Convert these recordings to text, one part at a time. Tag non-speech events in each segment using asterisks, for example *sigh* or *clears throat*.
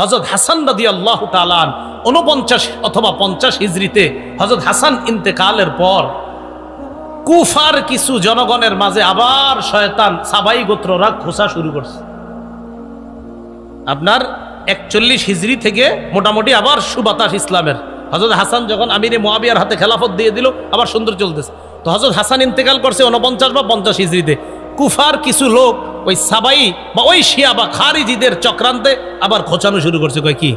হজরত হাসান রাদি আল্লাহ তালান উনপঞ্চাশ অথবা পঞ্চাশ হিজড়িতে হজরত হাসান ইন্তেকালের পর কুফার কিছু জনগণের মাঝে আবার শয়তান সাবাই গোত্ররা খোসা শুরু করছে। আপনার একচল্লিশ হিজড়ি থেকে মোটামুটি আবার সুবাতাস ইসলামের। হজরত হাসান যখন আমিরে মোয়াবিয়ার হাতে খেলাফত দিয়ে দিল, আবার সুন্দর চলতেছে। তো হজরত হাসান ইন্তেকাল করছে উনপঞ্চাশ বা পঞ্চাশ হিজড়িতে। কুফার কিছু লোক ওই সাবাই বা ওই শিয়া বা খারিজিদের চক্রান্তে আবার খোঁচানো শুরু করছে। কয় কি?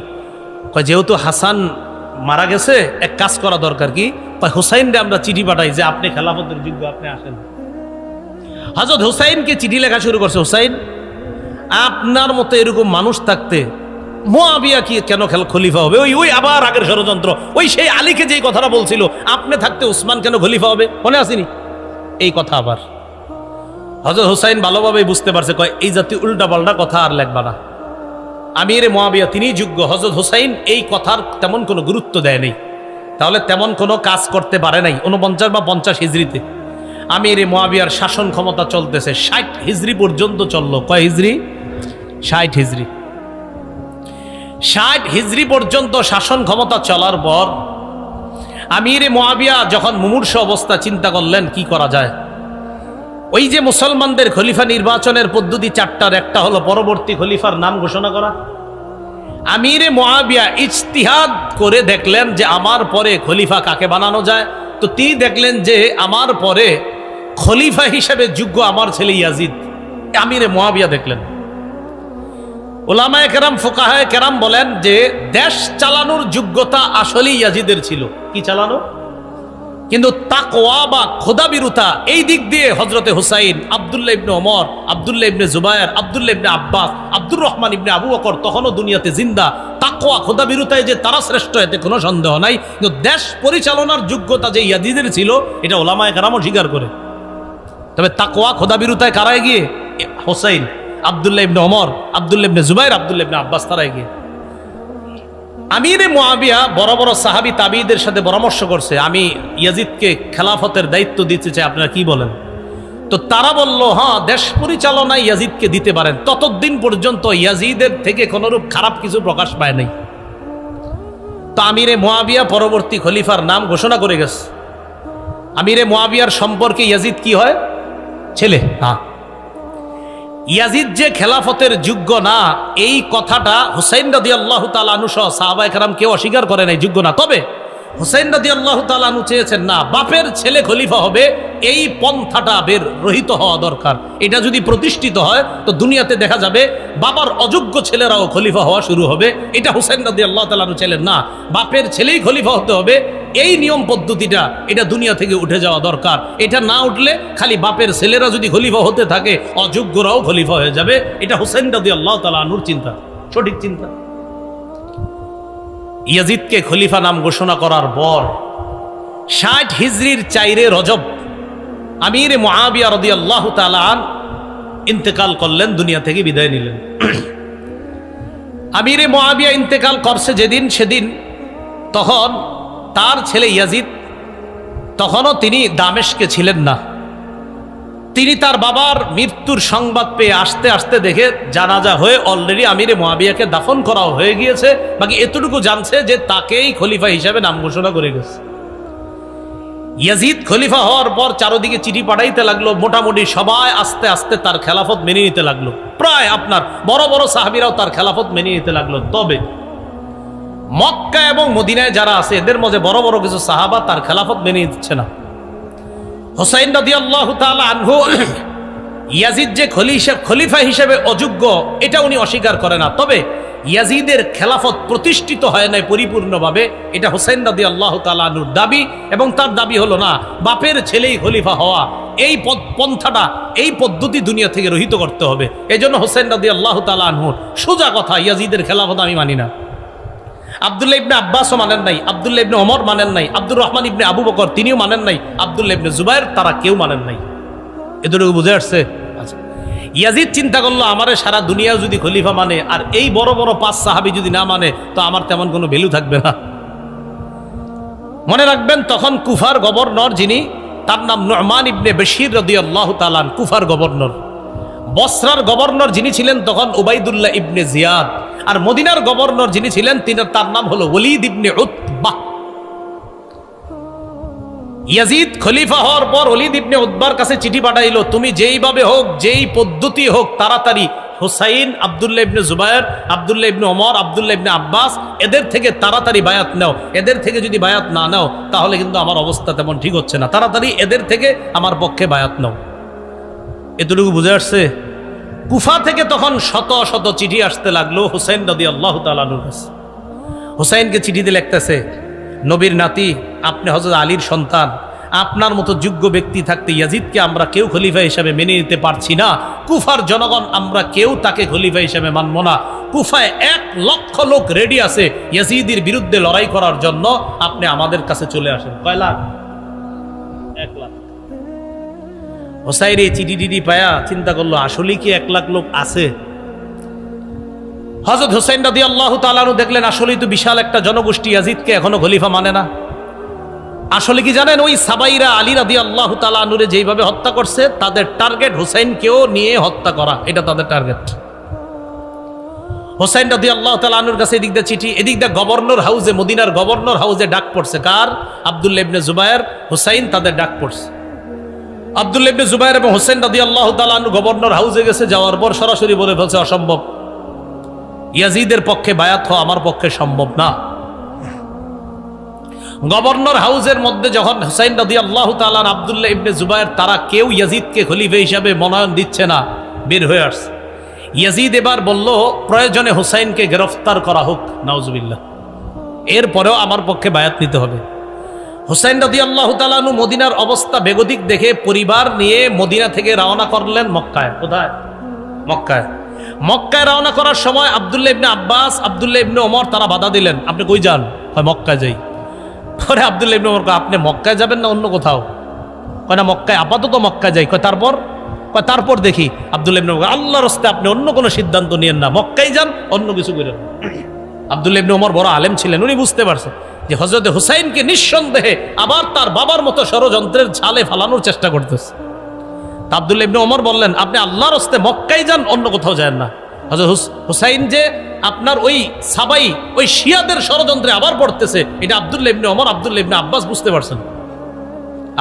কয় যেহেতু হাসান মারা গেছে, এক কাজ করা দরকার কি? কয় হুসাইনরে আমরা চিঠি পাঠাই যে আপনি খেলাফতের যোগ্য, আপনি আসেন। হজরত হুসাইনকে চিঠি লেখা শুরু করছে, হুসাইন, আপনার মতো এরকম মানুষ থাকতে মোয়াবিয়া কি কেন খেল খলিফা হবে? ওই ওই আবার আগের ষড়যন্ত্র। ওই সেই আলীকে যেই কথাটা বলছিল, আপনি থাকতে উসমান কেন খলিফা হবে? মনে আসেনি এই কথা আবার। হজরত হুসাইন ভালোভাবেই বুঝতে পারছে, কয়, এই জাতি উল্টা পাল্টা কথা আর লেখবা না। আমির মহাবিয়া তিনি যোগ্য হজরত হুসাইন এই কথার তেমন কোনো গুরুত্ব দেয় নেই। তাহলে তেমন কোনো কাজ করতে পারে নাই উনপঞ্চাশ বা পঞ্চাশ হিজড়িতে। আমির মহাবিয়ার শাসন ক্ষমতা চলতেছে, ষাট হিজড়ি পর্যন্ত চলল। কয় হিজড়ি? ষাট হিজড়ি। ষাট হিজড়ি পর্যন্ত শাসন ক্ষমতা চলার পর, আমির মহাবিয়া যখন মুমূর্ষ অবস্থা চিন্তা করলেন, কি করা যায়? ওই যে মুসলমানদের খলিফা নির্বাচনের পদ্ধতি চারটার, একটা হলো পরবর্তী খলিফার নাম ঘোষণা করা। আমিরে মোয়াবিয়া ইজতিহাদ করে দেখলেন যে আমার পরে খলিফা কাকে বানানো যায়। তো তিনি দেখলেন যে আমার পরে খলিফা হিসেবে যোগ্য আমার ছেলে ইয়াজিদ। আমিরে মোয়াবিয়া দেখলেন। ওলামায় কেরাম, ফোকাহায় কেরাম বলেন যে দেশ চালানোর যোগ্যতা আসলেই ইয়াজিদের ছিল। কি চালানো? কিন্তু তাকওয়া বা খোদাবিরুতা এই দিক দিয়ে হজরতে হুসাইন, আবদুল্লাহ ইবনে ওমর, আবদুল্লাহ ইবনে জুবায়ের, আবদুল্লাহ ইবনে আব্বাস, আব্দুর রহমান ইবনে আবু বকর তখনও দুনিয়াতে জিন্দা। তাকওয়া, খোদাবিরুতায় যে তারা শ্রেষ্ঠ, এতে কোনো সন্দেহ নাই। কিন্তু দেশ পরিচালনার যোগ্যতা যে ইয়াজিদের ছিল, এটা ওলামায় কারামও স্বীকার করে। তবে তাকওয়া, খোদাবিরুতায় কারায় গিয়ে হোসাইন, আবদুল্লাহ ইবনে ওমর, আবদুল্লাহ ইবনে জুবাইর আবদুল্লাহ ইবনে আব্বাস তারায় গিয়ে আমিরে মোয়াবিয়া বড় বড় সাহাবি তাবিদের সাথে পরামর্শ করছে। আমি ইয়াজিদকে খেলাফতের দায়িত্ব দিতে চাই, আপনারা কি বলেন? তো তারা বলল হ্যাঁ দেশ পরিচালনায় ইয়াজিদকে দিতে পারেন। ততদিন পর্যন্ত ইয়াজিদের থেকে কোনোরূপ খারাপ কিছু প্রকাশ পায় নাই। তো আমিরে মোয়াবিয়া পরবর্তী খলিফার নাম ঘোষণা করে গেছে। আমিরে মোয়াবিয়ার সম্পর্কে ইয়াজিদ কি হয়? ছেলে হ্যাঁ। ইয়াজিদ যে খেলাফতের যোগ্য না, এই কথাটা হুসাইন রাদি আল্লাহ তালু সহ সাহাবা একরাম কেউ অস্বীকার করে নাই, যোগ্য না। তবে হুসাইন রাদি আল্লাহ তালু চেয়েছেন, না, বাপের ছেলে খলিফা হবে, এই পন্থাটা বের, রহিত হওয়া দরকার। এটা যদি প্রতিষ্ঠিত হয়, তো দুনিয়াতে দেখা যাবে, বাবার অযোগ্য ছেলেরাও খলিফা হওয়া শুরু হবে। এটা হুসাইন রাদি আল্লাহ তালু ছেলেন না, বাপের ছেলেই খলিফা হতে হবে, এই নিয়ম পদ্ধতিটা, এটা দুনিয়া থেকে উঠে যাওয়া দরকার। এটা না উঠলে, খালি বাপের ছেলেরা যদি খলিফা হতে থাকে, অযোগ্যরাও খলিফা হয়ে যাবে। এটা হুসেন রাদি আল্লাহ তালা আনুর চিন্তা। সঠিক চিন্তা? ইয়াজিদকে খলিফা নাম ঘোষণা করার পর ষাট হিজরির চাইরে রজব আমির মহাবিয়া রদি আল্লাহ তালান ইন্তেকাল করলেন, দুনিয়া থেকে বিদায় নিলেন। আমিরে মহাবিয়া ইন্তেকাল করছে যেদিন সেদিন। তখন তার ছেলে ইয়াজিদ, তখনও তিনি দামেশকে ছিলেন না। তিনি তার বাবার মৃত্যুর সংবাদ পেয়ে আসতে আসতে দেখে জানাজা হয়ে অলরেডি আমিরে মহাবিয়াকে দাফন করাও হয়ে গিয়েছে। বাকি এতটুকু জানছে যে তাকেই খলিফা হিসাবে নাম ঘোষণা করে গেছে। ইয়াজিদ খলিফা হওয়ার পর চারোদিকে চিঠি পাঠাইতে লাগল, মোটামুটি সবাই আস্তে আস্তে তার খেলাফত মেনে নিতে লাগল। প্রায় আপনার বড় বড় সাহাবিরাও তার খেলাফত মেনে নিতে লাগল। তবে মক্কা এবং মদিনায় যারা আছে, এদের মধ্যে বড় বড় কিছু সাহাবা তার খেলাফত মেনে নিচ্ছে না। হোসাইন রাদি আল্লাহ আনহু ইয়াজিদ যে খলিফা হিসেবে অযোগ্য, এটা উনি অস্বীকার করে না। তবে ইয়াজিদের খেলাফত প্রতিষ্ঠিত হয় নাই পরিপূর্ণভাবে, এটা হোসেন রাদি আল্লাহ তালুর দাবি, এবং তার দাবি হলো না, বাপের ছেলেই খলিফা হওয়া, এই পন্থাটা, এই পদ্ধতি দুনিয়া থেকে রহিত করতে হবে। এই জন্য হোসেন রাদি আল্লাহ তালুর সোজা কথা, ইয়াজিদের খেলাফত আমি মানি না। আবদুল্লাহ ইবনে আব্বাসও মানেন নাই, আবদুল্লাহ ইবনে অমর মানেন নাই, আব্দুর রহমান ইবনে আবু বকর তিনিও মানেন নাই, আবদুল্লাহ ইবনে জুবাইর তারা কেউ মানেন নাই। এতটুকু বুঝে আসছে? আচ্ছা। ইয়াজিদ চিন্তা করল, আমারে সারা দুনিয়া যদি খলিফা মানে আর এই বড় বড় পাঁচ সাহাবি যদি না মানে তো আমার তেমন কোনো ভ্যালু থাকবে না। মনে রাখবেন, তখন কুফার গভর্নর যিনি, তার নাম নরমান ইবনে বশির রদি আল্লাহ তালান কুফার গভর্নর। বসরার গভর্নর যিনি ছিলেন, তখন উবাইদুল্লাহ ইবনে জিয়াদ। আর মদিনার গভর্নর যিনি ছিলেন তিনি তার নাম হলো ওলিদ ইবনে উতবাহ ইয়াজিদ খলিফা হওয়ার পর অলিদ ইবনে উদ্বার কাছে চিঠি পাঠাইল, তুমি যেইভাবে হোক, যেই পদ্ধতি হোক, তাড়াতাড়ি হুসাইন, আবদুল্লাহ ইবনে জুবায়ের, আবদুল্লাহ ইবনে ওমর, আবদুল্লাহ ইবনে আব্বাস, এদের থেকে তাড়াতাড়ি বায়াত নাও। এদের থেকে যদি বায়াত না নাও, তাহলে কিন্তু আমার অবস্থা তেমন ঠিক হচ্ছে না। তাড়াতাড়ি এদের থেকে আমার পক্ষে বায়াত নাও। এতটুকু বুঝে আসছে? কুফা থেকে তখন শত শত চিঠি আসতে লাগল হুসাইন নদী আল্লাহ তালুর কাছে। হুসাইনকে চিঠিতে লিখতেছে, নবীর নাতি, আপনি হজরত আলীর সন্তান। আপনার মতো যোগ্য ব্যক্তি থাকতে ইয়াজিদকে আমরা কেউ খলিফা হিসাবে মেনে নিতে পারছি না। কুফার জনগণ আমরা কেউ তাকে খলিফা হিসাবে মানব না। কুফায় এক লক্ষ লোক রেডি আছে ইয়াজিদের বিরুদ্ধে লড়াই করার জন্য। আপনি আমাদের কাছে চলে আসেন। কয় লাখ? হোসাইর এই চিঠি টিডি পায়া চিন্তা করল, আসলেই কি এক লাখ লোক আছে? হজরত হোসেন রাদি আল্লাহ তালানু দেখলেন, আসলেই তো বিশাল একটা জনগোষ্ঠী ইয়াজিদকে এখনও খলিফা মানে না। আসলে কি জানেন, ওই সাবাইরা আলী রাদি আল্লাহ তালানুরে যেইভাবে হত্যা করছে, তাদের টার্গেট হোসেনকেও নিয়ে হত্যা করা, এটা তাদের টার্গেট। হোসেন রাদি আল্লাহ তালানুর কাছে এদিক দিয়ে চিঠি, এদিক দিয়ে গভর্নর হাউসে মদিনার গভর্নর হাউসে ডাক পড়ছে। কার? আবদুল্লা ইবনে জুবায়ের। হোসাইন তাদের ডাক পড়ছে। আবদুল্লা ইবনে জুবায়ের এবং হোসেন রাদি আল্লাহ তালান গভর্নর হাউসে গেছে, যাওয়ার পর সরাসরি বলে ফেলছে, অসম্ভব। ইয়াজিদের পক্ষে বায়াত হওয়া আমার পক্ষে সম্ভব না। গভর্নর হাউসের মধ্যে যখন হুসাইন নদী আল্লাহ তালান আবদুল্লাহ ইবনে জুবায়ের তারা কেউ ইয়াজিদকে খলিফে হিসাবে মনোনয়ন দিচ্ছে না, বের হয়ে আসছে। ইয়াজিদ এবার বলল, প্রয়োজনে হুসাইনকে গ্রেফতার করা হোক, নাউজুবিল্লাহ। এরপরেও আমার পক্ষে বায়াত নিতে হবে। হুসাইন নদী আল্লাহ তালানু মদিনার অবস্থা বেগতিক দেখে পরিবার নিয়ে মদিনা থেকে রওনা করলেন মক্কায়। কোথায়? মক্কায়। মক্কায় রওনা করার সময় আবদুল্লাহ ইবনে আব্বাস, আবদুল্লাহ ইবনে ওমর তারা বাধা দিলেন, আপনি কই যান? হয় মক্কায় যাই। পরে আবদুল্লাহ ইবনে ওমর আপনি মক্কায় যাবেন না অন্য কোথাও? কয় না, মক্কায়, আপাতত মক্কায় যাই। কয়, তারপর? কয়, তারপর দেখি। আবদুল্লাহ ইবনে ওমর আল্লাহর রাস্তে আপনি অন্য কোনো সিদ্ধান্ত নিয়েন না। মক্কায় যান, অন্য কিছু করেন। না। আবদুল্লাহ ইবনে ওমর বড় আলেম ছিলেন, উনি বুঝতে পারছেন। যে হজরত হুসাইনকে নিঃসন্দেহে আবার তার বাবার মতো ষড়যন্ত্রের ঝালে ফালানোর চেষ্টা করতেছে। তা আবদুল্লাহ ইবনে ওমর বললেন, আপনি আল্লাহর হস্তে মক্কাই যান, অন্য কোথাও যান না। হজরত হুসাইন যে আপনার ওই সাবাই, ওই শিয়াদের ষড়যন্ত্রে আবার পড়তেছে, এটা আবদুল্লাহ ইবনে ওমর, আবদুল্লাহ ইবনে আব্বাস বুঝতে পারছেন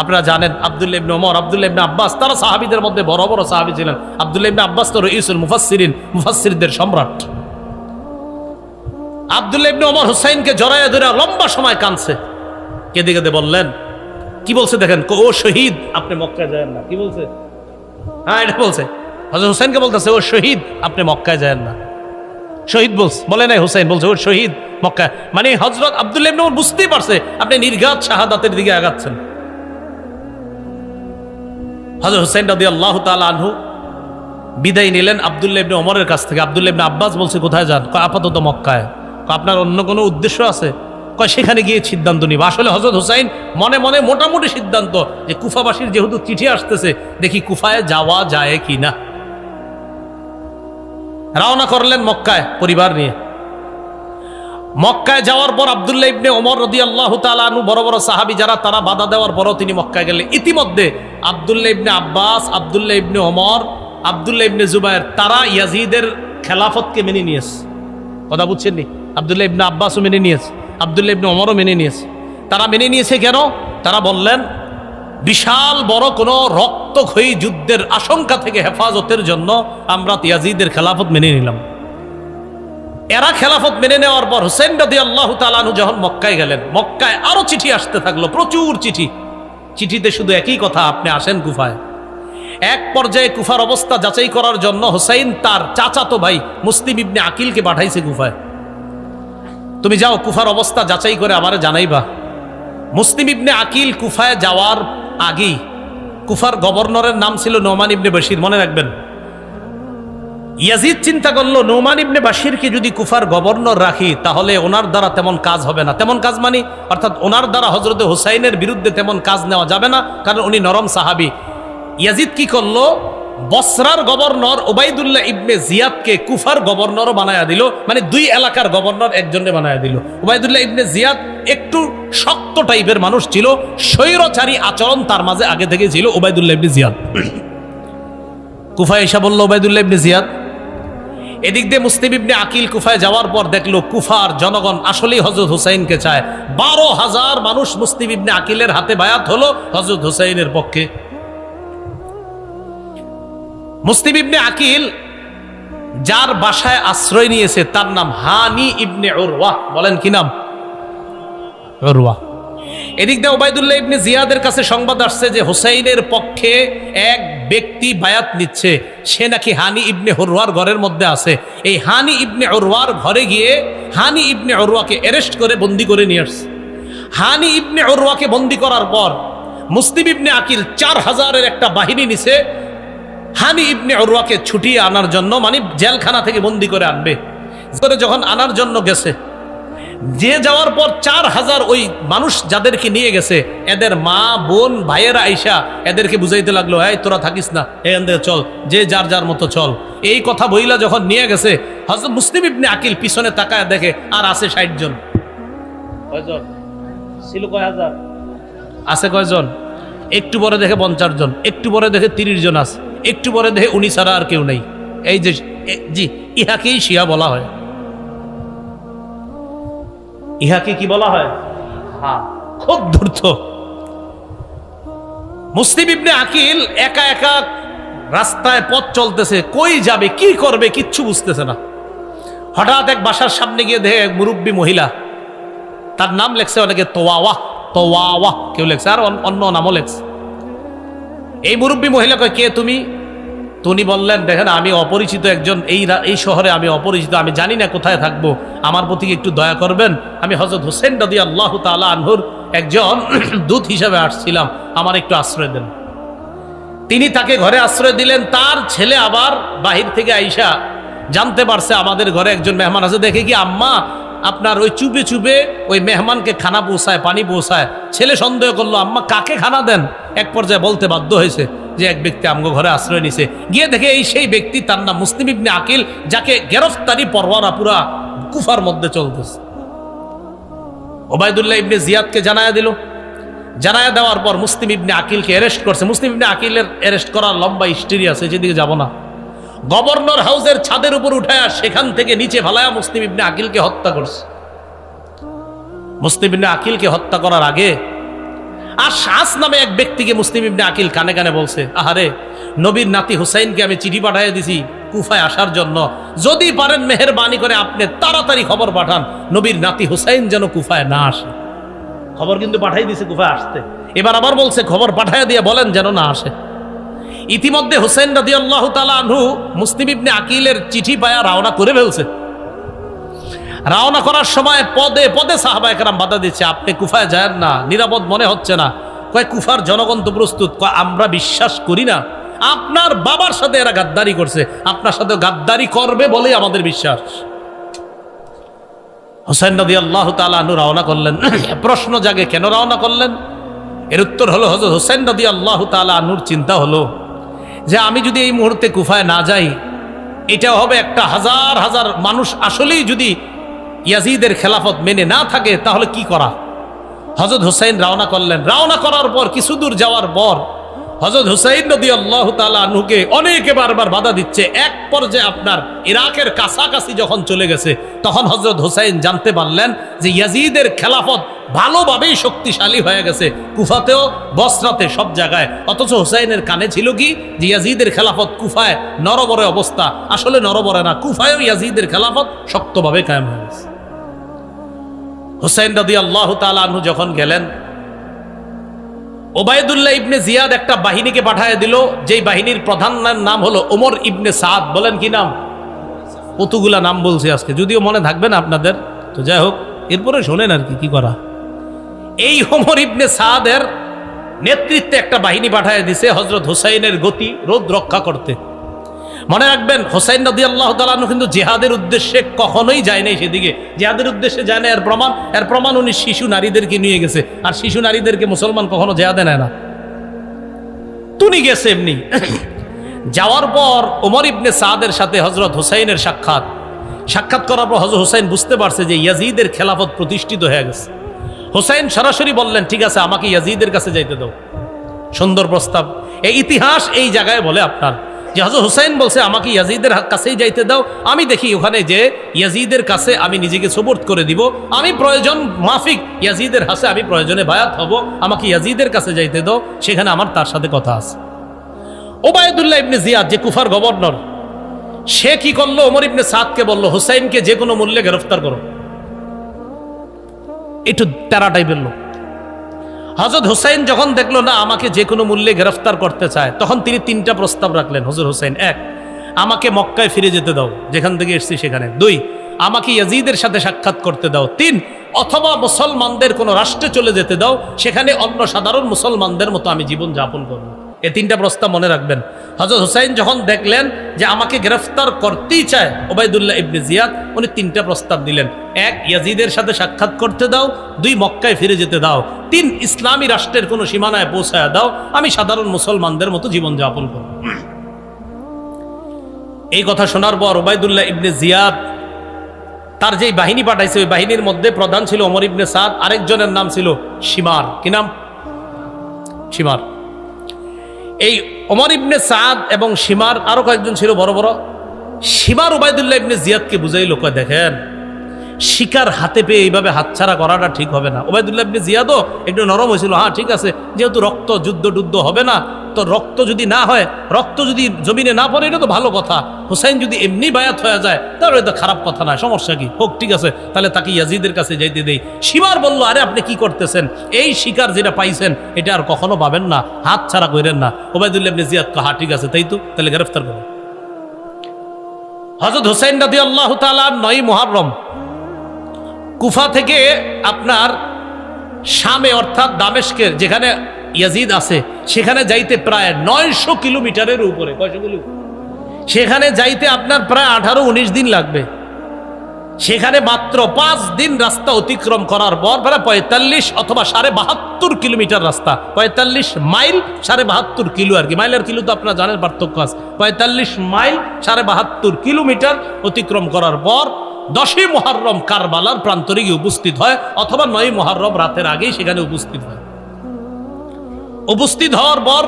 আপনারা জানেন, আবদুল্লাহ ইবনে ওমর, আবদুল্লাহ ইবনে আব্বাস, তারা সাহাবিদের মধ্যে বড় বড় সাহাবি ছিলেন। আবদুল্লাহ ইবনে আব্বাস তো রইসুল মুফাসসিরিন, মুফাসসিরদের সম্রাট। আবদুল্লাহ ইবনে ওমর হুসাইনকে জড়াইয়া ধরে লম্বা সময় কানছে কেঁদে কেঁদে বললেন? কি বলছে দেখেন? ও শহীদ। আপনি মক্কায় যায় না। কি বলছে? হ্যাঁ এটা বলছে। হজরত হুসাইনকে বলতেছে, ও শহীদ, আপনি মক্কায় যায় না। শহীদ বলছে, বলে নাই হুসাইন, বলছে, ও শহীদ, মক্কায়। মানে হজরত আবদুল্লাহ ইবনে ওমর বুঝতেই পারছে, আপনি নির্ঘাত শাহাদাতের দিকে আগাচ্ছেন। হজরত হুসাইন রাদি আল্লাহ তাআলা আনহু বিদায় নিলেন আবদুল্লাহ ইবনে ওমরের কাছ থেকে। আবদুল্লাহ ইবনে আব্বাস বলছে, কোথায় যান? আপাতত মক্কায়। কয় আপনার অন্য কোনো উদ্দেশ্য আছে? কয়, সেখানে গিয়ে সিদ্ধান্ত নিব। আসলে হজরত হুসাইন মনে মনে মোটামুটি সিদ্ধান্ত যে কুফাবাসীর যেহেতু চিঠি আসতেছে, দেখি কুফায় যাওয়া যায় কি না রওনা করলেন মক্কায় পরিবার নিয়ে। মক্কায় যাওয়ার পর আবদুল্লাহ ইবনে ওমর রদি আল্লাহ তালু বড় বড় সাহাবি যারা, তারা বাধা দেওয়ার পরও তিনি মক্কায় গেলেন। ইতিমধ্যে আবদুল্লাহ ইবনে আব্বাস, আবদুল্লাহ ইবনে ওমর, আবদুল্লাহ ইবনে জুবায়ের তারা ইয়াজিদের খেলাফতকে মেনে নিয়েছে। কথা বুঝছেন নি? আবদুল্লাহ ইবনে আব্বাসও মেনে নিয়েছে, আবদুল্লাহ ইবনে ওমরও মেনে নিয়েছে। তারা মেনে নিয়েছে কেন? তারা বললেন, বিশাল বড় কোনো রক্তক্ষয়ী যুদ্ধের আশঙ্কা থেকে হেফাজতের জন্য আমরা তিয়াজিদের খেলাফত মেনে নিলাম। এরা খেলাফত মেনে নেওয়ার পর হুসেন রদি আল্লাহ তালানু যখন মক্কায় গেলেন, মক্কায় আরও চিঠি আসতে থাকল, প্রচুর চিঠি। চিঠিতে শুধু একই কথা, আপনি আসেন কুফায়। এক পর্যায়ে কুফার অবস্থা যাচাই করার জন্য হুসাইন তার চাচাতো ভাই মুসলিম ইবনে আকিলকে পাঠাইছে কুফায়। তুমি যাও, কুফার অবস্থা যাচাই করে আমারে জানাইবা। মুসলিম ইবনে আকিল কুফায় যাওয়ার আগেই, কুফার গভর্নরের নাম ছিল নোমান ইবনে বশির, মনে রাখবেন। ইয়াজিদ চিন্তা করল, নোমান ইবনে বাশিরকে যদি কুফার গভর্নর রাখি, তাহলে ওনার দ্বারা তেমন কাজ হবে না। তেমন কাজ মানে অর্থাৎ ওনার দ্বারা হজরত হুসাইনের বিরুদ্ধে তেমন কাজ নেওয়া যাবে না, কারণ উনি নরম সাহাবি। ইয়াজিদ কি করল বসরার গভর্নর ওবাইদুল্লাহ ইবনে জিয়াদকে কুফার গভর্নরও বানায়া দিল মানে দুই এলাকার গভর্নর একজনে বানায়া দিল। ওবাইদুল্লাহ ইবনে জিয়াদ একটু শক্ত টাইপের মানুষ ছিল, স্বৈরচারী আচরণ তার মাঝে আগে থেকে ছিল ওবাইদুল্লাহ ইবনে জিয়াদ। কুফায় এসা বলল ওবাইদুল্লাহ ইবনে জিয়াদ, এদিক দিয়ে মুসলিম ইবনে আকিল কুফায় যাওয়ার পর দেখল কুফার জনগণ আসলেই হজরত হুসাইনকে চায়। বারো হাজার মানুষ মুসলিম ইবনে আকিলের হাতে বায়াত হলো হজরত হুসাইনের পক্ষে। মুসলিম ইবনে আকিল, যার বাসায় আশ্রয় নিয়েছে, তার নাম হানি ইবনে ওরওয়া বলেন কি নাম? ওরওয়া এদিক দিয়ে ওবায়দুল্লাহ ইবনে জিয়াদের কাছে সংবাদ আসছে যে হুসাইনের পক্ষে এক ব্যক্তি বায়াত নিচ্ছে। সে নাকি হানি ইবনে হরুয়ার ঘরের মধ্যে আছে। এই হানি ইবনে অরুয়ার ঘরে গিয়ে হানি ইবনে অরুয়াকে অ্যারেস্ট করে বন্দি করে নিয়ে আসছে। হানি ইবনে অরুয়াকে বন্দি করার পর মুসলিম ইবনে আকিল চার হাজারের একটা বাহিনী নিছে। হানি ইবনে অরওয়াকে ছুটিয়ে আনার জন্য মানে জেলখানা থেকে বন্দি করে আনবে। করে যখন আনার জন্য গেছে যে যাওয়ার পর চার হাজার ওই মানুষ যাদেরকে নিয়ে গেছে এদের মা বোন ভাইয়েরা আইসা এদেরকে বুঝাইতে লাগল এই তোরা থাকিস না এখান থেকে চল যে যার যার মতো চল। এই কথা বইলা যখন নিয়ে গেছে হজরত মুসলিম ইবনে আকিল পিছনে তাকায় দেখে আর আছে ষাট জন। কয়জন? ছিল কয় হাজার? আছে কয়জন? একটু পরে দেখে পঞ্চাশ জন একটু পরে দেখে তিরিশ জন আছে। একটু পরে দেহে উনি ছাড়া আর কেউ নেই। এই যে জি, ইহাকেই শিয়া বলা হয়। ইহাকে কি বলা হয়? হ্যাঁ খুব ধূর্ত। মুসলিম ইবনে আকিল একা একা রাস্তায় পথ চলতেছে, কই যাবে, কি করবে, কিচ্ছু বুঝতেছে না। হঠাৎ এক বাসার সামনে গিয়ে দেখে এক মুরব্বী মহিলা, তার নাম লেখছে অনেকে তোয়াওয়াহ তোয়াওয়াহ, কেউ লেখছে, আর অন্য নামও লেখছে। এই মুরব্বী মহিলা কয় কে তুমি? তুমি বললেন, দেখেন, আমি অপরিচিত একজন। এই এই শহরে আমি অপরিচিত। আমি জানি না কোথায় থাকব। আমার প্রতি একটু দয়া করবেন। আমি হজরত হোসেন দাদি আল্লাহ তালা আনহুর একজন *clears throat* দূত হিসাবে আসছিলাম। আমার একটু আশ্রয় দেন। তিনি তাকে ঘরে আশ্রয় দিলেন। তার ছেলে আবার বাহির থেকে আইসা জানতে পারছে আমাদের ঘরে একজন মেহমান আছে। দেখে কি, আম্মা, আপনার ওই চুপে চুপে ওই মেহমানকে খানা পৌঁছায়, পানি পৌঁছায়। ছেলে সন্দেহ করল, আম্মা, কাকে খানা দেন? এক পর্যায়ে বলতে বাধ্য হয়েছে যে এক ব্যক্তি আমগো ঘরে আশ্রয় নিছে। গিয়ে দেখে এই সেই ব্যক্তি তার নাম মুসলিম ইবনে আকিল, যাকে গ্রেফতারি পরওয়ারা পুরা কুফার মধ্যে চলতেছে। ওবায়দুল্লাহ ইবনে জিয়াদকে জানায়া দিল। জানায়া দেওয়ার পর মুসলিম ইবনে আকিলকে অ্যারেস্ট করছে। মুসলিম ইবনে আকিলের অ্যারেস্ট করার লম্বা হিস্ট্রি আছে যেদিকে যাব না। গভর্নর হাউসের ছাদের উপর উঠায়া সেখান থেকে নিচে ফালায়া মুসলিম ইবনে আকিলকে হত্যা করছে। মুসলিম ইবনে আকিলকে হত্যা করার আগে আর শাস নামে এক ব্যক্তিকে মুসলিম ইবনে আকিল কানে কানে বলছে, আহারে, নবীর নাতি হুসাইনকে আমি চিঠি পাঠিয়ে দিছি কুফায় আসার জন্য। যদি পারেন মেহরবানি করে আপনি তাড়াতাড়ি খবর পাঠান, নবীর নাতি হুসাইন যেন কুফায় না আসে। খবর কিন্তু পাঠাই দিছে কুফায় আসতে। এবার আবার বলছে, খবর পাঠায় দিয়ে বলেন যেন না আসে। ইতিমধ্যে হুসাইন রাদি আল্লাহ আনহু মুসলিম ইবনে আকিলের চিঠি পায়া রওনা করে ফেলছে। রওনা করার সময় পদে পদে সাহাবা একরাম বাধা দিচ্ছে, আপনি কুফায় যায় না, নিরাপদ মনে হচ্ছে না। কয়, কুফার জনগণ তো প্রস্তুত। কয়, আমরা বিশ্বাস করি না। আপনার বাবার সাথে এরা গাদ্দারি করছে। আপনার সাথে গাদ্দারি করবে বলেই আমাদের বিশ্বাস। হোসেন নদী আল্লাহ তালু রওনা করলেন। *clears throat* প্রশ্ন জাগে, কেন রওনা করলেন? এর উত্তর হলো হজরত হোসেন নদী আল্লাহ তালা আনুর চিন্তা হলো যে, আমি যদি এই মুহূর্তে কুফায় না যাই এটা হবে একটা হাজার হাজার মানুষ আসলেই যদি ইয়াজিদের খেলাফত মেনে না থাকে, তাহলে কি করা? হজরত হুসাইন রওনা করলেন। রওনা করার পর কিছু দূর যাওয়ার পর হজরত হুসাইন নদী আল্লাহ তালুকে অনেকে বারবার বাধা দিচ্ছে। এক পর্যায়ে আপনার ইরাকের কাছাকাছি যখন চলে গেছে, তখন হজরত হুসাইন জানতে পারলেন যে ইয়াজিদের খেলাফত ভালোভাবেই শক্তিশালী হয়ে গেছে। কুফাতেও, বসরাতে, সব জায়গায়। অথচ হুসাইনের কানে ছিল কি? যে ইয়াজিদের খেলাফত কুফায় নরবরে অবস্থা। আসলে নরবরে না, কুফায়ও ইয়াজিদের খেলাফত শক্তভাবে কায়েম হয়ে গেছে। হুসাইন রদি আল্লাহ তালু যখন গেলেন, ওবায়দুল্লাহ ইবনে জিয়াদ একটা বাহিনীকে পাঠায় দিল, যেই বাহিনীর প্রধান নাম হলো ওমর ইবনে সাদ। বলেন কি নাম? কতগুলা নাম বলছি আজকে, যদিও মনে থাকবে না আপনাদের। তো যাই হোক, এরপরে শোনেন আর কি কি করা। এই ওমর ইবনে সাদের নেতৃত্বে একটা বাহিনী পাঠায় দিছে হজরত হুসাইনের গতি রোদ রক্ষা করতে। মনে রাখবেন, হোসাইন নদী আল্লাহ তালানু কিন্তু জেহাদের উদ্দেশ্যে কখনোই যায় নাই সেদিকে। জেহাদের উদ্দেশ্যে যায় না এর প্রমাণ এর প্রমাণ উনি শিশু নারীদেরকে নিয়ে গেছে। আর শিশু নারীদেরকে মুসলমান কখনো জেহাদে নেয় না। তুনি গেছে এমনি। যাওয়ার পর ওমর ইবনে সাদের সাথে হজরত হুসাইনের সাক্ষাৎ। সাক্ষাৎ করার পর হজরত হুসাইন বুঝতে পারছে যে ইয়াজিদের খেলাফত প্রতিষ্ঠিত হয়ে গেছে। হুসাইন সরাসরি বললেন, ঠিক আছে, আমাকে ইয়াজিদের কাছে যাইতে দাও। সুন্দর প্রস্তাব। এই ইতিহাস এই জায়গায় বলে আপনার। যে হুসাইন বলছে, আমাকে ইয়াজিদের কাছেই যাইতে দাও। আমি দেখি ওখানে যে ইয়াজিদের কাছে আমি নিজেকে সবোর্ট করে দিব। আমি প্রয়োজন মাফিক, ইয়াজিদের হাসে আমি প্রয়োজনে বায়াত হব। আমাকে ইয়াজিদের কাছে যাইতে দাও। সেখানে আমার তার সাথে কথা আছে। ওবায়দুল্লাহ ইবনে জিয়াদ, যে কুফার গভর্নর, সে কি করল? ওমর ইবনে সাদকে বলল, হুসাইনকে যে কোনো মূল্যে গ্রেফতার করো। একটু তেরা টাইপের লোক হজরত হুসাইন যখন দেখল, না, আমাকে যে কোনো মূল্যে গ্রেফতার করতে চায়, তখন তিনি তিনটা প্রস্তাব রাখলেন। হজর হুসাইন, এক, আমাকে মক্কায় ফিরে যেতে দাও, যেখান থেকে এসছি সেখানে। দুই, আমাকে ইয়াজিদের সাথে সাক্ষাৎ করতে দাও। তিন, অথবা মুসলমানদের কোনো রাষ্ট্রে চলে যেতে দাও, সেখানে অন্য সাধারণ মুসলমানদের মতো আমি জীবন যাপন করব। এই তিনটা প্রস্তাব মনে রাখবেন। হজরত হুসাইন যখন দেখলেন যে আমাকে গ্রেফতার করতেই চায় ওবায়দুল্লাহ ইবনে জিয়াদ, উনি তিনটা প্রস্তাব দিলেন। এক, ইয়াজিদের সাথে সাক্ষাৎ করতে দাও। দুই, মক্কায় ফিরে যেতে দাও। তিন, ইসলামী রাষ্ট্রের কোনো সীমানায় পৌঁছায় দাও। আমি সাধারণ মুসলমানদের মতো জীবন যাপন করব। এই কথা শোনার পর ওবায়দুল্লাহ ইবনে জিয়াদ তার যেই বাহিনী পাঠাইছে, ওই বাহিনীর মধ্যে প্রধান ছিল অমর ইবনে সাদ, আরেকজনের নাম ছিল সীমার কি নাম? সীমার এই অমর ইবনে সাদ এবং সীমার আরও কয়েকজন ছিল বড় বড়। সীমার উবায়দুল্লাহ ইবনে জিয়াদকে বুঝাই কয় দেখেন শিকার হাতে পেয়ে এইভাবে হাতছাড়া করাটা ঠিক হবে না। ওবায়দুল্লাহ জিয়াদও একটু নরম হয়েছিল হ্যাঁ ঠিক আছে, যেহেতু রক্ত যুদ্ধ টুদ্ধ হবে না, তো রক্ত যদি না হয়, রক্ত যদি জমিনে না পড়ে, এটা তো ভালো কথা। হুসাইন যদি এমনি বায়াত হয়ে যায়, তাহলে তো খারাপ কথা না সমস্যা কি? হোক, ঠিক আছে, তাহলে তাকে ইয়াজিদের কাছে যাইতে দেই। সীমার বলল, আরে, আপনি কি করতেছেন? এই শিকার যেটা পাইছেন, এটা আর কখনো পাবেন না, হাত ছাড়া করেন না। ওবায়দুল্লাহ ইবনে জিয়াদ কাহা ঠিক আছে, তাই তো, তাহলে গ্রেফতার করুন হজরত হুসাইন রাদি আল্লাহ তালা নয় মহারম কুফা থেকে আপনার শামে অর্থাৎ দামেশকের যেখানে ইয়াজিদ আছে, সেখানে যাইতে প্রায় নয়শো কিলোমিটারের উপরে, কয়শো কিলো? সেখানে যাইতে আপনার প্রায় আঠারো উনিশ দিন লাগবে। সেখানে মাত্র পাঁচ দিন রাস্তা অতিক্রম করার পর প্রায় পঁয়তাল্লিশ অথবা সাড়ে বাহাত্তর কিলোমিটার রাস্তা। পঁয়তাল্লিশ মাইল, সাড়ে বাহাত্তর কিলো আর কি। মাইলের কিলো তো আপনারা জানেন পার্থক্য আছে। পঁয়তাল্লিশ মাইল, সাড়ে বাহাত্তর কিলোমিটার অতিক্রম করার পর দশই মহারম কারবালার প্রান্তরে গিয়ে উপস্থিত হয়, অথবা নয় মহারম রাতের আগেই সেখানে উপস্থিত হয়। উপস্থিত হওয়ার পর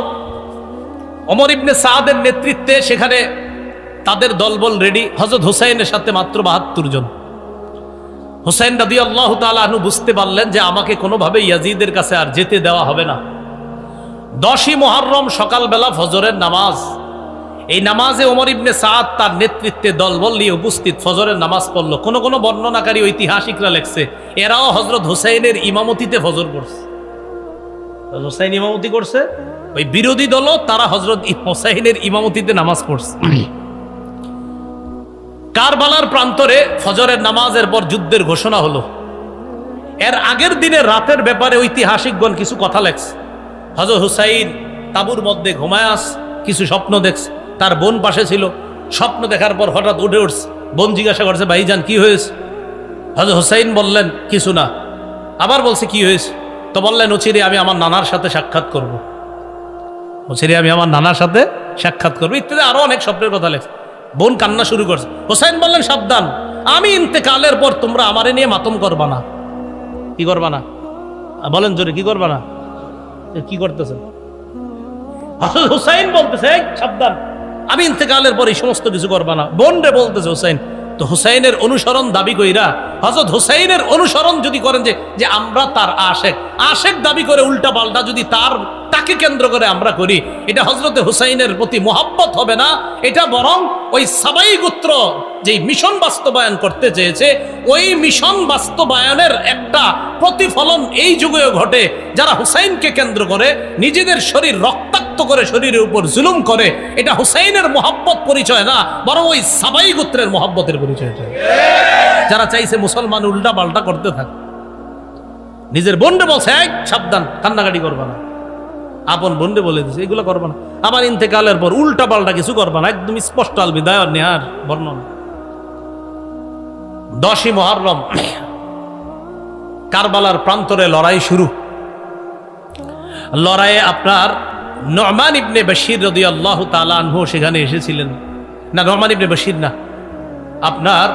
অমর ইবনে সাদের নেতৃত্বে সেখানে তাদের দলবল রেডি হজরত হুসাইনের সাথে মাত্র বাহাত্তর জন। হুসাইন রাদি আল্লাহ তালু বুঝতে পারলেন যে আমাকে কোনোভাবে ইয়াজিদের কাছে আর যেতে দেওয়া হবে না। দশই মহারম সকালবেলা ফজরের নামাজ এই নামাজে ওমর ইবনে সাদ তার নেতৃত্বে দলবল নিয়ে উপস্থিত, ফজরের নামাজ পড়ল। কোন কোন বর্ণনাকারী ঐতিহাসিকরা লেখছে, এরাও হজরত হুসাইনের ইমামতিতে ফজর হজরত হুসাইন ইমামতি করছে? ওই বিরোধী দলও তারা হজরত হোসাইনের ইমামতিতে নামাজ পড়ছে। কারবালার প্রান্তরে ফজরের নামাজের পর যুদ্ধের ঘোষণা হলো। এর আগের দিনে রাতের ব্যাপারে ঐতিহাসিকগণ কিছু কথা লেখছে। হজর হুসাইন তাবুর মধ্যে ঘুমায়াস কিছু স্বপ্ন দেখছে। তার বোন পাশে ছিল। স্বপ্ন দেখার পর হঠাৎ উঠে উঠছে। বোন জিজ্ঞাসা করছে ভাইজান কি হয়েছে? হজর হুসাইন বললেন, কিছু না। আবার বলছে, কি হয়েছে? তো বললেন, উচিরে আমি আমার নানার সাথে সাক্ষাৎ করব। উচিরে আমি আমার নানার সাথে সাক্ষাৎ করব। ইত্যাদি আরও অনেক স্বপ্নের কথা লেখছে বোন কান্না শুরু করছে। হোসাইন বললেন, সাবধান। আমি ইন্তেকালের পর তোমরা আমারে নিয়ে মাতম করবা না। কি করবা না? বলেন জোরে, কি করবা না? কি করতেছেন? হজরত হুসাইন বলতেছে সাবধান। আমি ইন্তেকালের পর এই সমস্ত কিছু করবা না। বোন রে বলতেছে হুসাইন, তো হুসাইনের অনুসরণ দাবি কইরা হজরত হুসাইনের অনুসরণ যদি করেন যে যে আমরা তার আশেক আশেক দাবি করে উল্টা পাল্টা যদি তার, তাকে কেন্দ্র করে আমরা করি, এটা হজরতে হুসাইনের প্রতি মোহাব্বত হবে না। এটা বরং ওই সাবাই গোত্র যেই মিশন বাস্তবায়ন করতে চেয়েছে, ওই মিশন বাস্তবায়নের একটা প্রতিফলন এই যুগেও ঘটে। যারা হুসাইনকে কেন্দ্র করে, নিজেদের শরীর রক্তাক্ত করে শরীরের উপর জুলুম করে এটা হুসাইনের মোহাব্বত পরিচয় না বরং ওই সাবাই গোত্রের মোহাব্বতের পরিচয়। যারা চাইছে মুসলমান উল্টা পাল্টা করতে থাকে নিজের বন্ডে বলছে "এই, সাবধান কান্নাকাটি করবা না। আপন বন্ডে বলে দিছে এগুলো করবা না। আমার ইন্তেকালের পর উল্টা পাল্টা কিছু করবা না একদম স্পষ্ট আল বিদায় নেহার বর্ণনা। দশই মহারম কারবালার প্রান্তরে লড়াই শুরু। লড়াইয়ে আপনার নরমান ইবনে বশির রদি আল্লাহ তালানহু সেখানে এসেছিলেন। না নরমান ইবনে বশির না। আপনার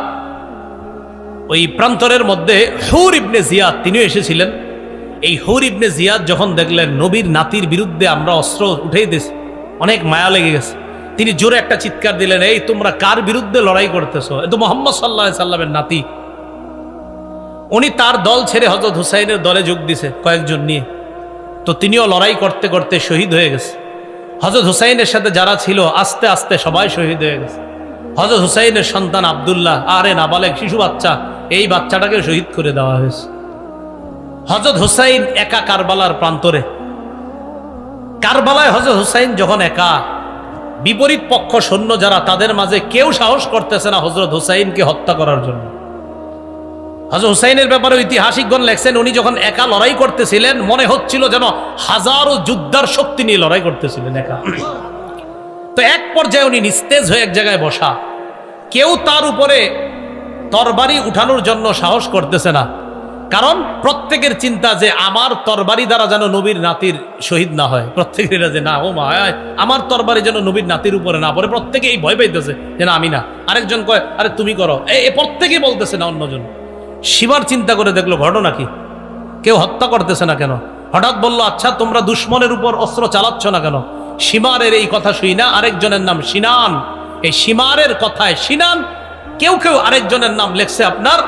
ওই প্রান্তরের মধ্যে হৌর ইবনে জিয়াদ তিনিও এসেছিলেন। এই হৌর ইবনে জিয়াদ যখন দেখলেন নবীর নাতির বিরুদ্ধে আমরা অস্ত্র উঠেই দিয়েছি অনেক মায়া লেগে গেছে। তিনি জোরে একটা চিৎকার দিলেন, এই তোমরা কার বিরুদ্ধে লড়াই করতেছ? এ তো মোহাম্মদ সাল্লাহ সাল্লামের নাতি। উনি তার দল ছেড়ে হজরত হুসাইনের দলে যোগ দিছে কয়েকজন নিয়ে। তো তিনিও লড়াই করতে করতে শহীদ হয়ে গেছে। হজরত হুসাইনের সাথে যারা ছিল, আস্তে আস্তে সবাই শহীদ হয়ে গেছে। হজরত হুসাইনের সন্তান আবদুল্লাহ, আরে নাবালেক শিশু বাচ্চা, এই বাচ্চাটাকে শহীদ করে দেওয়া হয়েছে। হজরত হুসাইন একা কারবালার প্রান্তরে। কারবালায় হজরত হুসাইন যখন একা, বিপরীত পক্ষ সৈন্য যারা তাদের মাঝে কেউ সাহস করতেছে না হজরত হুসাইনকে হত্যা করার জন্য। হজরত হুসাইনের ব্যাপারে ঐতিহাসিকগণ লেখছেন, উনি যখন একা লড়াই করতেছিলেন, মনে হচ্ছিল যেন হাজারো যুদ্ধার শক্তি নিয়ে লড়াই করতেছিলেন একা। তো এক পর্যায়ে উনি নিস্তেজ হয়ে এক জায়গায় বসা। কেউ তার উপরে তরবারি উঠানোর জন্য সাহস করতেছে না। কারণ প্রত্যেকের চিন্তা যে আমার তরবারি দ্বারা যেন নবীর নাতির শহীদ না হয়। প্রত্যেকের যে না, ও মা আমার তরবারি যেন নবীর নাতির উপরে না পড়ে প্রত্যেকে এই ভয় পাইতেছে যে না, আমি না। আরেকজন কয়, আরে তুমি করো। এ প্রত্যেকেই বলতেছে না অন্যজন। সীমার চিন্তা করে দেখল ঘটনা কি কেউ হত্যা করতেছে না কেন? হঠাৎ বলল আচ্ছা তোমরা দুশ্মনের উপর অস্ত্র চালাচ্ছ না কেন? সীমারের এই কথা শুই না, আরেকজনের নাম সিনান এই সীমারের কথায় সিনান কেউ কেউ আরেকজনের নাম লেখছে আপনার।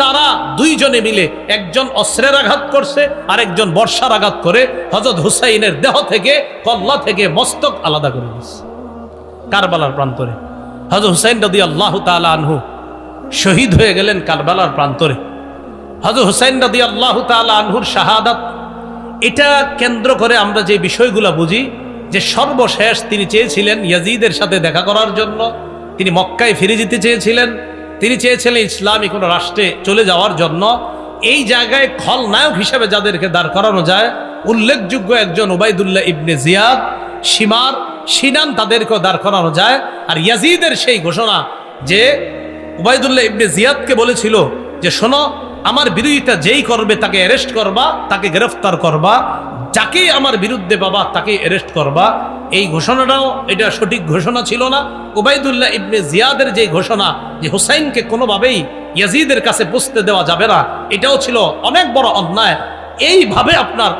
তারা দুইজনে মিলে একজন অস্ত্রের আঘাত করছে, আরেকজন বর্ষার আঘাত করে হজরত হুসাইনের দেহ থেকে, কল্লা থেকে মস্তক আলাদা করে দিচ্ছে কারবালার প্রান্তরে। হজরত হুসাইন রদি আল্লাহ তালা আনহু শহীদ হয়ে গেলেন কারবালার প্রান্তরে। হজরত হুসাইন রদি আল্লাহ তালা আনহুর শাহাদাত, এটা কেন্দ্র করে আমরা যে বিষয়গুলো বুঝি, যে সর্বশেষ তিনি চেয়েছিলেন ইয়াজিদের সাথে দেখা করার জন্য, তিনি মক্কায় ফিরে যেতে চেয়েছিলেন, তিনি চেয়েছিলেন ইসলামী কোনো রাষ্ট্রে চলে যাওয়ার জন্য। এই জায়গায় খলনায়ক হিসেবে যাদেরকে দাঁড় করানো যায়, উল্লেখযোগ্য একজন ওবায়দুল্লাহ ইবনে জিয়াদ, সীমার, সিনান তাদেরকেও দাঁড় করানো যায়। আর ইয়াজিদের সেই ঘোষণা যে উবায়দুল্লাহ ইবনে জিয়াদকে বলেছিল যে, শোনো, আমার বিরোধিতা যেই করবে তাকে অ্যারেস্ট করবা, তাকে গ্রেফতার করবা যাকেই আমার বিরুদ্ধে পাবা তাকে অ্যারেস্ট করবা। এই ঘোষণাটাও, এটা সঠিক ঘোষণা ছিল না। উবাইদুল্লাহ ইবনে জিয়াদের যে ঘোষণা যে, হুসাইনকে কোনোভাবেই ইয়াজিদের কাছে পুষতে দেওয়া যাবে না, এটাও ছিল অনেক বড় অন্যায়। এইভাবে আপনার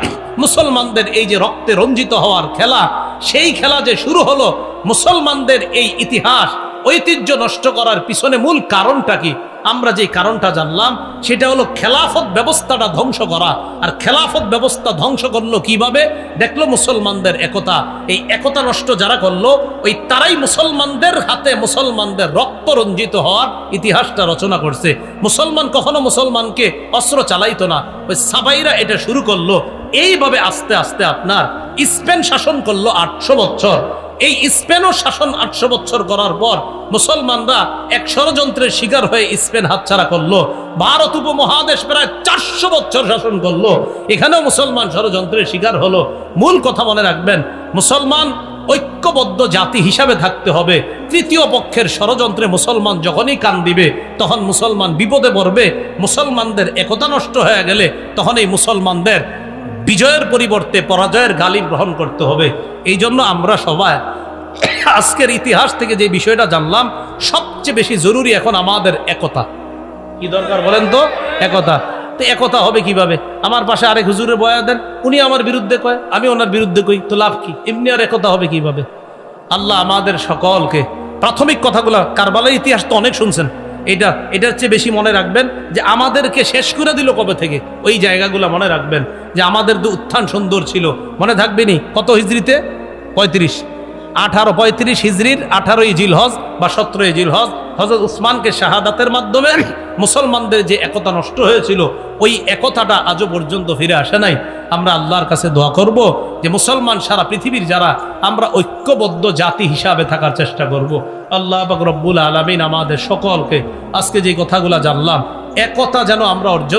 মুসলমানদের এই যে রক্তে রঞ্জিত হওয়ার খেলা, সেই খেলা যে শুরু হলো, মুসলমানদের এই ইতিহাস ঐতিহ্য নষ্ট করার পিছনে মূল কারণটা কি? আমরা যে কারণটা জানলাম, সেটা হলো খেলাফত ব্যবস্থাটা ধ্বংস করা। আর খেলাফত ব্যবস্থা ধ্বংস করল কীভাবে? দেখল মুসলমানদের একতা। এই একতা নষ্ট যারা করল, ওই তারাই মুসলমানদের হাতে মুসলমানদের রক্ত রঞ্জিত হওয়ার ইতিহাসটা রচনা করছে। মুসলমান কখনো মুসলমানকে অস্ত্র চালাইতো না। ওই সাবাইরা এটা শুরু করল। এইভাবে আস্তে আস্তে আপনার স্পেন শাসন করল আটশো বছর। এই স্পেনও শাসন আটশো বছর করার পর মুসলমানরা এক ষড়যন্ত্রের শিকার হয়ে স্পেন হাতছাড়া করল। ভারত উপমহাদেশ প্রায় চারশো বছর শাসন করল। এখানেও মুসলমান ষড়যন্ত্রের শিকার হলো। মূল কথা মনে রাখবেন, মুসলমান ঐক্যবদ্ধ জাতি হিসাবে থাকতে হবে। তৃতীয় পক্ষের ষড়যন্ত্রে মুসলমান যখনই কান দিবে, তখন মুসলমান বিপদে পড়বে। মুসলমানদের একতা নষ্ট হয়ে গেলে তখন এই মুসলমানদের বিজয়ের পরিবর্তে পরাজয়ের গালি গ্রহণ করতে হবে। এই জন্য আমরা সবাই আজকের ইতিহাস থেকে যে বিষয়টা জানলাম, সবচেয়ে বেশি জরুরি এখন আমাদের একতা। কি দরকার বলেন তো? একতা। তো একতা হবে কীভাবে? আমার পাশে আরেক হুজুরে বয়া দেন, উনি আমার বিরুদ্ধে কয়, আমি ওনার বিরুদ্ধে কই, তো লাভ কি? এমনি আর একতা হবে কীভাবে? আল্লাহ আমাদের সকলকে, প্রাথমিক কথাগুলো কারবালার ইতিহাস তো অনেক শুনছেন। এটা, এটার চেয়ে বেশি মনে রাখবেন যে আমাদেরকে শেষ করে দিল কবে থেকে? ওই জায়গাগুলো মনে রাখবেন যে আমাদের তো উত্থান সুন্দর ছিল। মনে থাকবেনি কত হিজড়িতে? পঁয়ত্রিশ। আঠারো পঁয়ত্রিশ হিজড়ির আঠারোই জিলহজ বা সতেরোই জিলহজ হজরত উসমানকে শাহাদাতের মাধ্যমে মুসলমানদের যে একতা নষ্ট হয়েছিল, ওই একতাটা আজও পর্যন্ত ফিরে আসে নাই। আমরা আল্লাহর কাছে দোয়া করব যে মুসলমান সারা পৃথিবীর যারা, আমরা ঐক্যবদ্ধ জাতি হিসাবে থাকার চেষ্টা করব। আল্লাহ বাক রব্বুল আলমিন আমাদের সকলকে, আজকে যে কথাগুলো জানলাম, একতা যেন আমরা অর্জন